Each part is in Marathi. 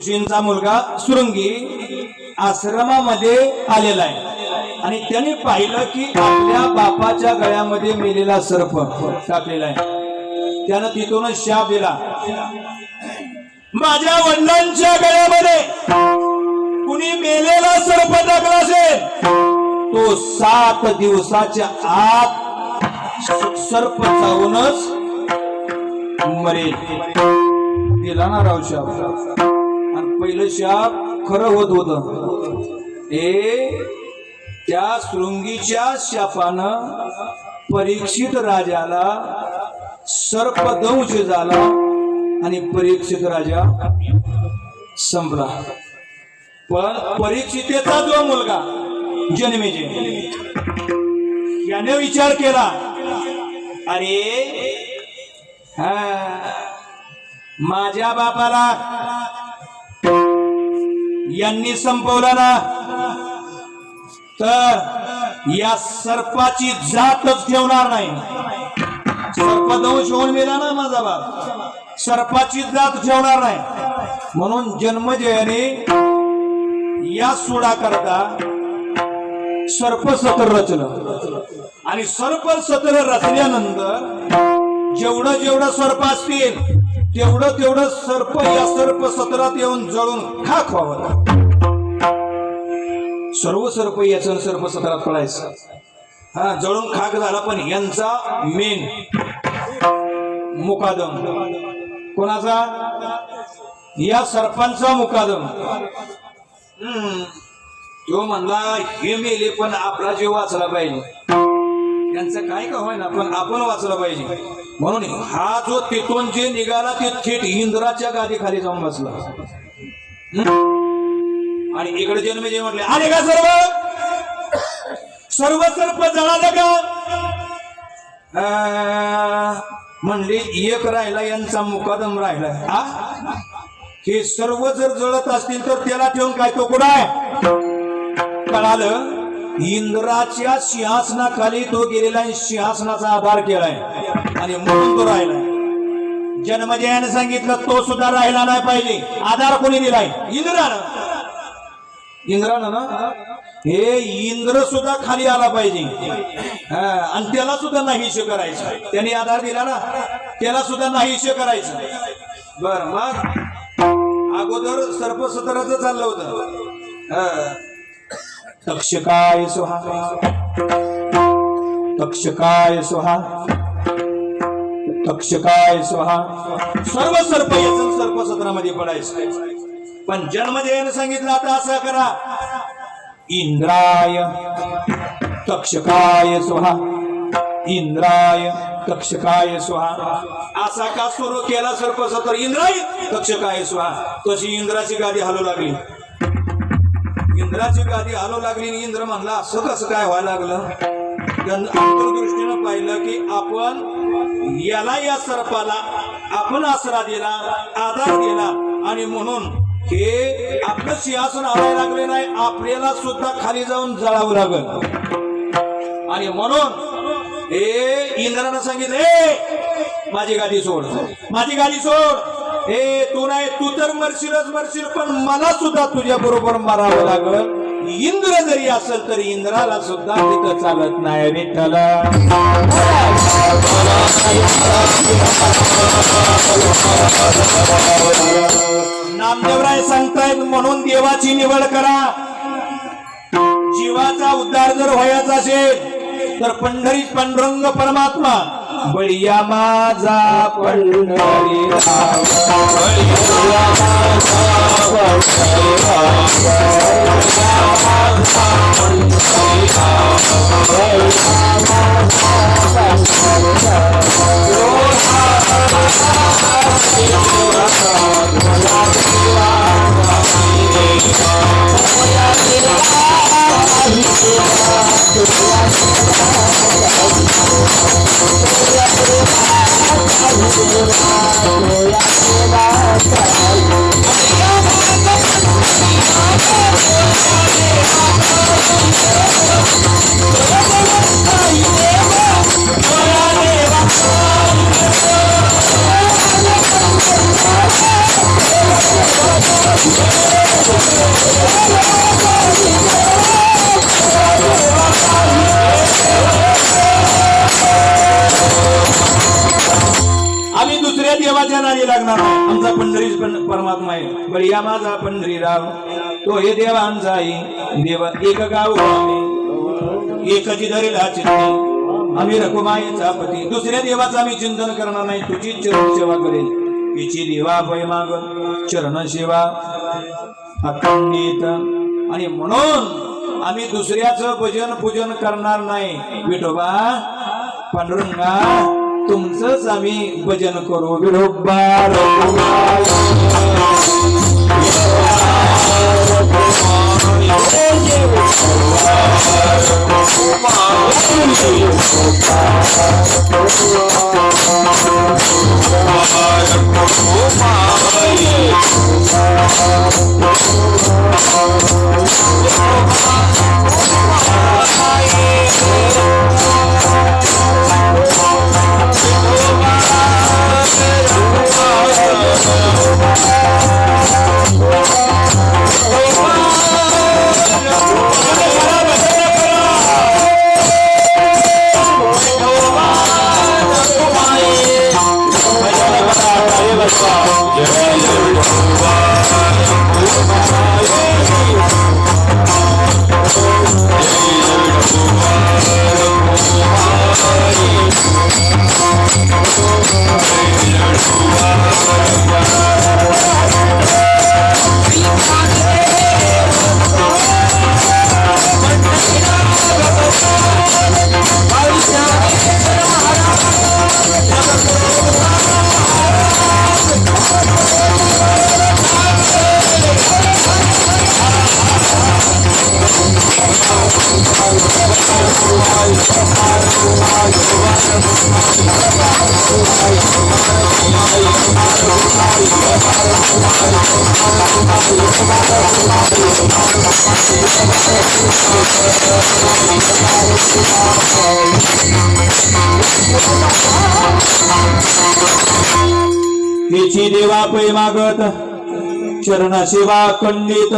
ऋषींचा मुलगा सुरंगी आश्रमामध्ये आलेला आहे. आणि त्याने पाहिलं की आपल्या बापाच्या गळ्यामध्ये मेलेला सर्प टाकलेला आहे. त्यानं तिथून शाप दिला. माझ्या वडिलांच्या गळ्यामध्ये कुणी मेलेला सर्प टाकला असेल तो सात दिवसाच्या आत सर्प चावूनच मरेल. दिला ना राव शाप. पहिलं शाप खरं होत होत. ए त्या शृंगीच्या शापानं परीक्षित राजाला सर्पदंश झाला आणि परीक्षित राजा संपला. पण परीक्षितेचा जो मुलगा जन्मेजे याने विचार केला अरे हा माझ्या बापाला यांनी संपवला ना? तर या सर्पाची जातच ठेवणार नाही. सर्पदंश होऊन मेला ना माझा बाप. सर्पाची जात ठेवणार नाही. म्हणून जन्मजयाने या सुडा करता सर्प सतर रचलं. आणि सर्प सतर रचल्यानंतर जेवढं जेवढं सर्प असतील तेवढं तेवढं सर्प या सर्प सत्रात येऊन जळून खाक व्हावं सर्व सर्प याचं सर्प सत्रात पडायचं हा जळून खाक झाला पण यांचा मेन मुकादम. कोणाचा? या सर्पांचा मुकादम. हम्म. तो म्हणला हे मेले पण आपला जीव वाचला पाहिजे. त्यांचं काय का होईना पण आपण वाचलं पाहिजे. म्हणून हा जो तिथून जे निघाला ते थेट इंद्राच्या गादी खाली जाऊन बसला. आणि इकडे जन्म जे म्हटले आले का सर्व? सर्व सर्प जळाले का? म्हणले एक राहिला यांचा मुकादम राहिला. हा हे सर्व जर जळत असतील तर त्याला ठेवून काय तो कुठं आहे? कळालं? इंद्राच्या सिंहासनाखाली तो गेलेला आहे, सिंहासनाचा आधार केलाय आणि म्हणून तो राहिलाय. जन्मजयाने सांगितलं तो सुद्धा राहिला नाही पाहिजे. आधार कोणी दिलाय? इंद्रानं इंद्रानं ना? हे इंद्र सुद्धा खाली आला पाहिजे. हा, आणि त्याला सुद्धा नाहीशे करायचं. त्याने आधार दिला ना? त्याला सुद्धा नाहीशे करायचं. बर मग? अगोदर सर्पसत्राचं चाललं होतं. तक्षकाय सुहा. तक्षकाय सुहा. तक्षकाय सुहा. सर्व सर्प याचं सर्प सत्रामध्ये पडायचं. पण जन्मजयानं सांगितलं आता असं करा. इंद्राय तक्षकाय सुहा. इंद्राय तक्षकाय स्वहा असा का सुरू केला सर्प सत्र इंद्राय तक्षकाय स्वहा तशी इंद्राची गादी हलू लागली. इंद्राची गादी आलो लागली आणि इंद्र म्हणला असं कसं काय व्हायला लागलं? अंतर्दृष्टीनं पाहिलं की आपण याला या सर्पाला आपण आसरा दिला आधार दिला आणि म्हणून हे आपलं सिंहासन आणायला लागले नाही आपल्याला सुद्धा खाली जाऊन जळावं लागल. आणि म्हणून हे इंद्रानं सांगितलं ए माझी गादी सोड माझी गादी सोड. हे तू नाही तू तर मरशीलच मरशील पण मला सुद्धा तुझ्या बरोबर मरावं लागल. इंद्र जरी असेल तरी इंद्राला सुद्धा तिथं चालत नाही विठ्ठल. नामदेवराय सांगतायत म्हणून देवाची निवड करा. जीवाचा उद्धार जर व्हायचा असेल तर पंढरी पांडुरंग परमात्मा बळीया माझा पंढरी Thank पण परमात्मा आहे. बळीया माझा पंढरीराव तो हे देवांचा आहे. देव एक गाव एकची धरीला चित्ती आम्ही रकुमाईचा पती. दुसऱ्या देवाचं आम्ही चिंतन करणार नाही. तुझी चरण सेवा करेल. तिची देवा भय माग. चरण सेवा. अखंडित. आणि म्हणून आम्ही दुसऱ्याचं भजन पूजन करणार नाही. विठोबा पांडुरंगा तुमचंच आम्ही भजन करू विठोबा हिची देवा पै मागत चरण सेवा खंडित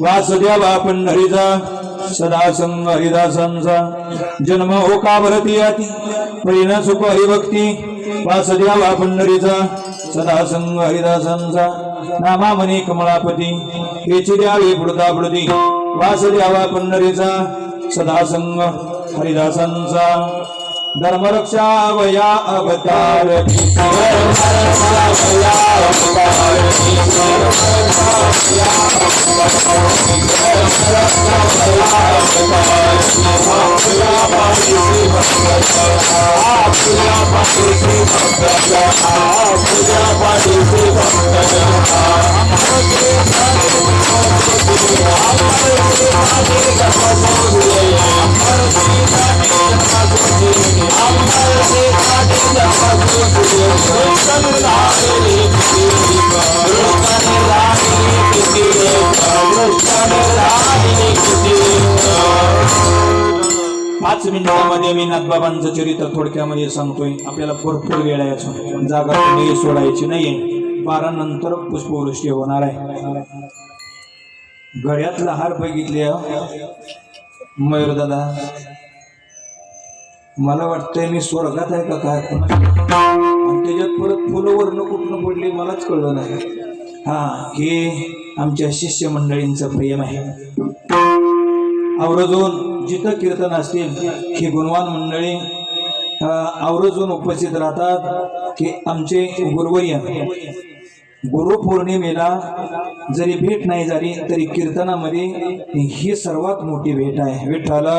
वासुदेवा पंढरीचा सदा संग हरिदासांचा. जन्म हो ओका भरती अति परिण सुख हरिभक्ती वासुदेवा पंढरीचा सदा संग हरिदासांचा. नामा मनी कमळापती हेची द्यावी पुडता वास वासुदेवा पंढरीचा सदा सदासंग हरिदासांचा. धर्मरक्षा भया अवतार Thank you. पाच मिनिटामध्ये मी नाथबाबांचं चरित्र थोडक्यामध्ये सांगतोय. आपल्याला भरपूर वेळ आहे जागा कुठेही सोडायची नाहीये. बारा नंतर पुष्पवृष्टी होणार आहे. गळ्यातला हार बघितले मयूर दादा मला वाटतंय मी स्वर्गात आहे का काय? आणि त्याच्यात परत फुलं वर्ण कुठनं पडली मलाच कळलं नाही. हा हे आमच्या शिष्य मंडळींचं प्रेम आहे. आवरजून जिथं कीर्तन असतील ही गुणवान मंडळी आवरजून उपस्थित राहतात की आमचे गुरुवर्य. गुरुपौर्णिमेला जरी भेट नाही झाली तरी कीर्तनामध्ये ही सर्वात मोठी भेट आहे. विठ्ठला!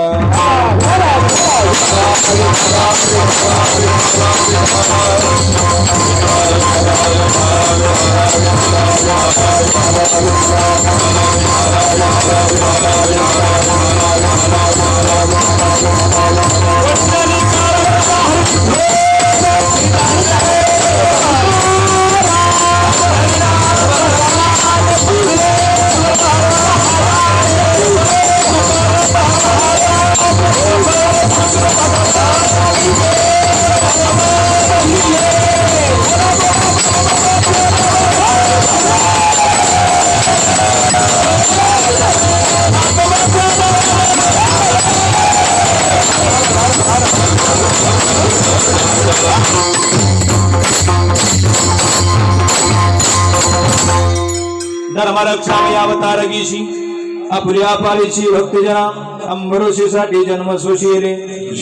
अवतार गीशी अपुऱ्या पालीची भक्तजना अंबरोशीसाठी जन्म सोशिले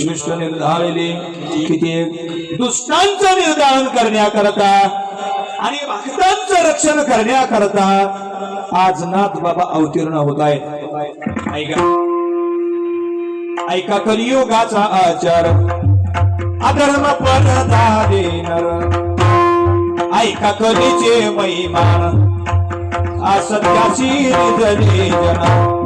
दृष्ट निर्धारले किती दुष्टांचं निर्धारण करण्याकरता आणि भक्तांचं रक्षण करण्याकरता आज नाथ बाबा अवतीर्ण होत आहेत. ऐका. ऐका कलियुगाचा आचार. अधर्म परदा देणार. ऐका कलीचे महिमान असत्याची निजली जना.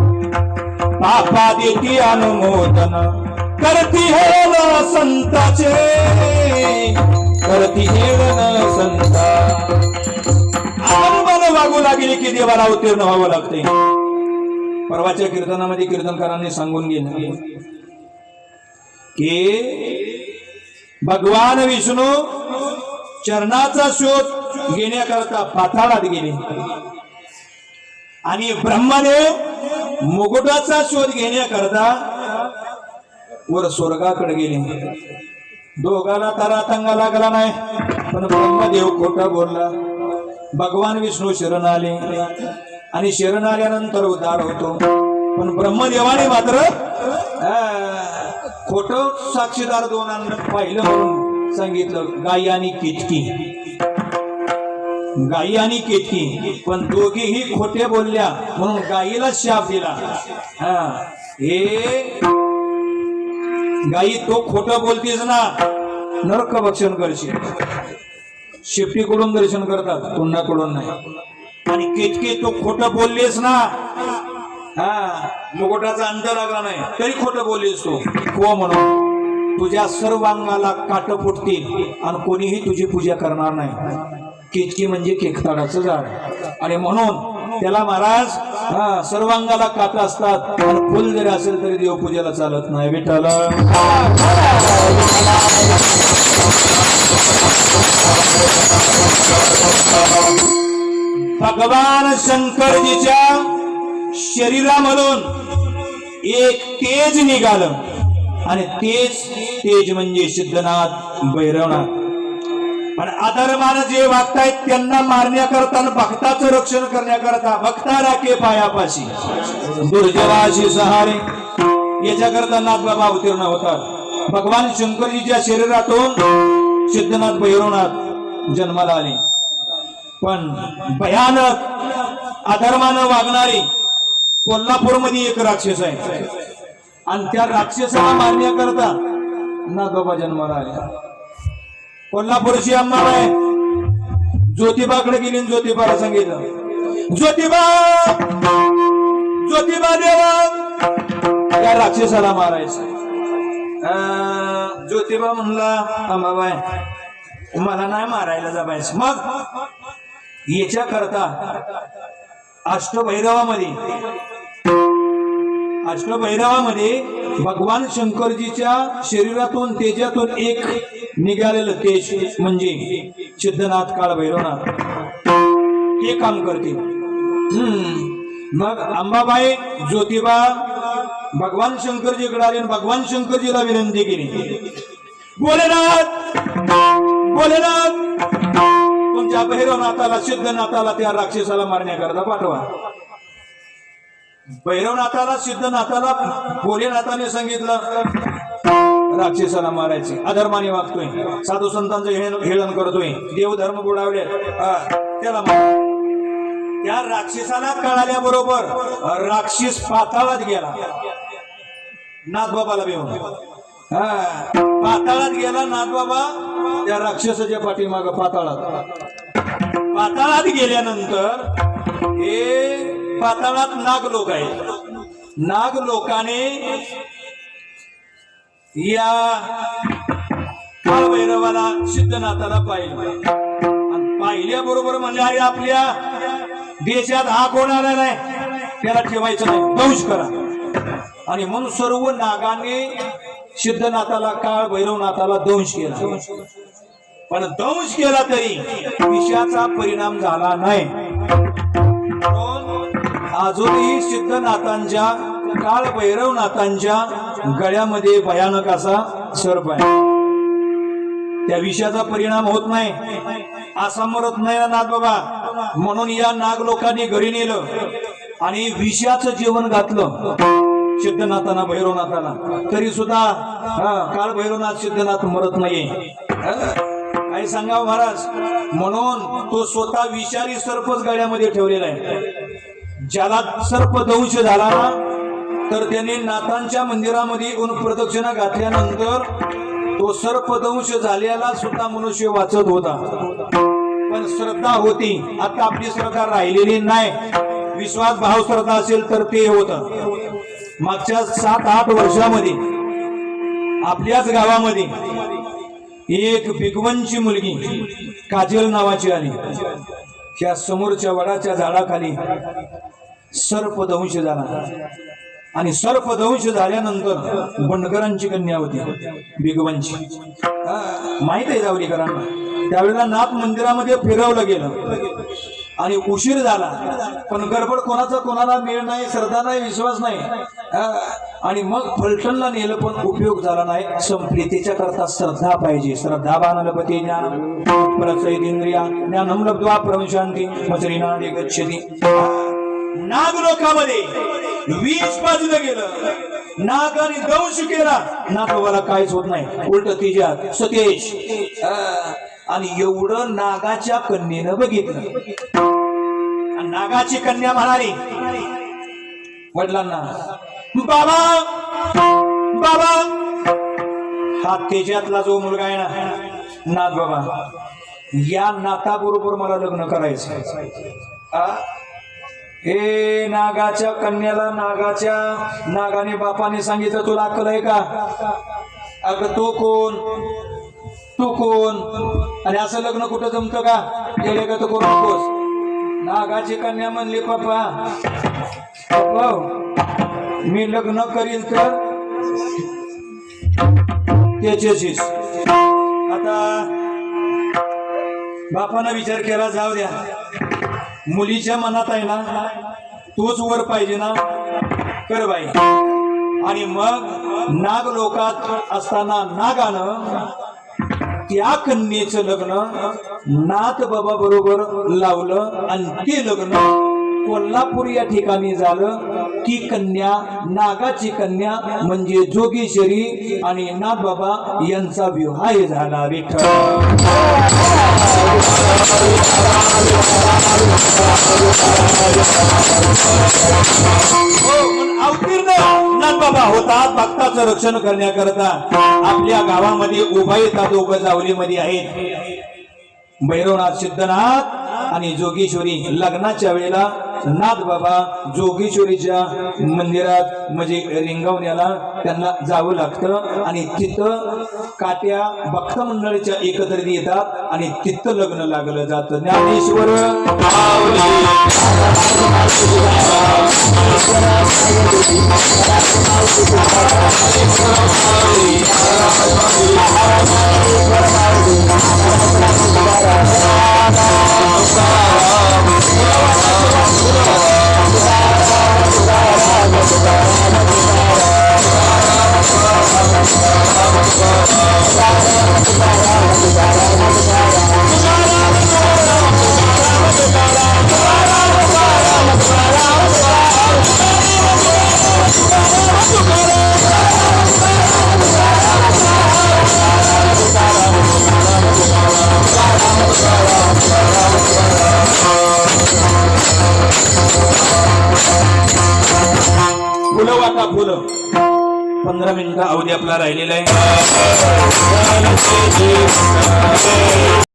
पापा देती अनुमोदन. करती हेळ संताचे. करती हेळ संता. अनुमान वागू लागली की देवाला उत्तीर्ण व्हावं लागते. परवाच्या कीर्तनामध्ये कीर्तनकारांनी सांगून गेले की भगवान विष्णू चरणाचा शोध घेण्याकरता पाताळात गेले. आणि ब्रह्माने मुकुटाचा शोध घेण्याकरता वर स्वर्गाकडे गेले. दोघाला तारा तंगा लागला नाही पण ब्रह्मदेव खोटा बोलला. भगवान विष्णू शरण आले. आणि शरण आल्यानंतर उद्धार होतो. पण ब्रह्मदेवाने मात्र खोट साक्षीदार दोनांना पाहिलं म्हणून सांगितलं गायी आणि किचकी गाई आणि केतकी पण दोघीही खोटे बोलल्या म्हणून गाईला शाप दिला. हा. हे गाई तो खोट बोलतीस ना नरक भक्षण करशील. शेपटीकडून दर्शन करतात तोंडाकडून नाही. आणि केतके तो खोट बोललीस ना हा मुकुटाचा अंत लागला नाही तरी खोट बोललीस तू. को हो म्हणून तुझ्या सर्व अंगाला काट फुटतील आणि कोणीही तुझी पूजा करणार नाही. केचकी म्हणजे केकताडाचं झाड. आणि म्हणून त्याला महाराज हा सर्वांगाला काका असतात. पण फुल जरी असेल तरी देवपूजेला चालत नाही विठाला भगवान शंकरजीच्या शरीरामधून एक तेज निघालं. आणि तेज तेज म्हणजे सिद्धनाथ भैरवनाथ. पण आदरमान जे वागतायत त्यांना मारण्याकरता आणि भक्ताचं रक्षण करण्याकरता भक्ता राखे पायापाशी. दुर्जवाशी सहारे याच्याकरता नाथ बाबा अवतीर्ण होतात. भगवान शंकरजीच्या शरीरातून सिद्धनाथ भैरवनाथ जन्माला आले. पण भयानक अधर्मानं वागणारी कोल्हापूरमध्ये एक राक्षस आहे. आणि त्या राक्षसाला मारण्याकरता नाथ बाबा जन्माला आले. कोल्हापूरची अंबाबाई ज्योतिबाकडे गेली ज्योतिबाला सांगितलं. ज्योतिबा! ज्योतिबा देवा! या राक्षसाला मारायचं. अं, ज्योतिबा म्हणला अंबाबाय मला नाही मारायला जमायचं. मग याच्या करता अष्टभैरवामध्ये अष्टभैरवामध्ये भगवान शंकरजीच्या शरीरातून तेजातून एक निघालेलं तेज म्हणजे सिद्धनाथ काळ भैरवनाथ. ते काम करते. मग अंबाबाई ज्योतिबा भगवान शंकरजीकडे आले भगवान शंकरजीला विनंती केली. भोलेनाथ! भोलेनाथ! तुमच्या भैरवनाथाला सिद्धनाथाला त्या राक्षसाला मारण्याकरता पाठवा. भैरवनाथाला सिद्धनाथाला भोलेनाथाने सांगितलं राक्षसाला मारायचे अधर्माने वागतोय. साधू संतांचं हेलन करतोय. देवधर्म बुडावले. त्याला मार. त्या राक्षसाला कळाल्या बरोबर राक्षस पाताळात गेला. नाथबाबाला भेऊन हा पाताळात गेला नाथबाबा त्या राक्षसाच्या पाठीमाग पाताळात. पाताळात गेल्यानंतर हे पाताळात नाग लोक आहेत नाग लोकाने या काळभैरवाला सिद्धनाथाला पाहिलं. पाहिल्याबरोबर म्हणजे अरे आपल्या देशात हा कोण आला नाही? त्याला ठेवायचं नाही. दंश करा. आणि म्हणून सर्व नागाने सिद्धनाथाला काळ भैरवनाथाला दंश केला. पण दंश केला तरी विषयाचा परिणाम झाला नाही. अजूनही सिद्धनाथांच्या काळ भैरवनाथांच्या गळ्यामध्ये भयानक असा सर्प आहे. त्या विषयाचा परिणाम होत नाही. असा मरत नाही ना नाथ बाबा. म्हणून या नाग लोकांनी घरी नेलं आणि विषयाचं जेवण घातलं सिद्धनाथांना भैरवनाथाला तरी सुद्धा काळ भैरवनाथ सिद्धनाथ मरत नाहीये. काही काय महाराज? म्हणून तो स्वतः विषारी सर्पच गळ्यामध्ये ठेवलेला आहे. ज्याला सर्प दंश झाला तर त्याने नाथांच्या मंदिरामध्ये येऊन प्रदक्षिणा घातल्यानंतर तो सर्पदंश झाल्याला सुद्धा मनुष्य वाचत होता. पण श्रद्धा होती. आता आपली श्रद्धा राहिलेली नाही. विश्वास भाव श्रद्धा असेल तर ते होत. मागच्या सात आठ वर्षामध्ये आपल्याच गावामध्ये एक भिगवंची मुलगी काजल नावाची आली. त्या समोरच्या वडाच्या झाडाखाली सर्पदंश झाला आणि सर्पदंश झाल्यानंतर बंडकरांची कन्या होती भिगवंची माहीत आहे जावलीकरांना त्यावेळेला नाथ मंदिरामध्ये फिरवलं गेलं. आणि उशीर झाला. पण गडबड कोणाचा कोणाला मेळ नाही श्रद्धा नाही विश्वास नाही. आणि मग फलटणला नेलं पण उपयोग झाला नाही. संप्रीतीच्या करता श्रद्धा पाहिजे. श्रद्धा बानलपती ज्ञान प्रचैतेंद्रिया ज्ञानम लब्ध्वा प्रवशांती मचरीना गच्छती. नाग लोकामध्ये वीज बाजूला गेलं. नागाने दंश केला. नागवाला काहीच होत नाही. उलट तिच्यात सतेश. आणि एवढं नागाच्या कन्येनं बघितलं. नागाची कन्या म्हणाली वडिलांना बाबा बाबा. हा तेजातला जो मुलगा आहे ना नाथ बाबा या नाताबरोबर मला लग्न करायचं हे नागाच्या कन्याला नागाच्या नागाने बापाने सांगितलं तुला अक्कल आहे का? अगं तो कोण? तू कोण? आणि असं लग्न कुठं जमतं का? गेले का तू करू नकोस नागाची कन्या म्हणली पप्पा पप्पा मी लग्न करील तर त्याच्याशीच. आता बापानं विचार केला जाऊ द्या. मुलीच्या मनात आहे ना तोच वर पाहिजे ना. कर बाई. आणि मग नाग लोकात असताना नागानं त्या कन्येचं लग्न नाथ बाबा बरोबर लावलं आणि ते लग्न कोल्हापूर या ठिकाणी झालं. की कन्या नागाची कन्या म्हणजे जोगेश्वरी आणि नाथ बाबा यांचा विवाह झाला विठ्ठल. हो, अवतीर्ण बाबा होतात. भक्ताचं रक्षण करण्याकरता आपल्या गावामध्ये उभा येतात दोघं जावलीमध्ये आहेत. भैरवनाथ सिद्धनाथ आणि जोगेश्वरी लग्नाच्या वेळेला नाथ बाबा जोगेश्वरीच्या मंदिरात म्हणजे रिंगवण्याला त्यांना जावं लागतं आणि तिथं काट्या भक्त मंडळीच्या एकत्रित येतात आणि तिथं लग्न लागलं जातं. ज्ञानेश्वर आपला राहिलेला आहे.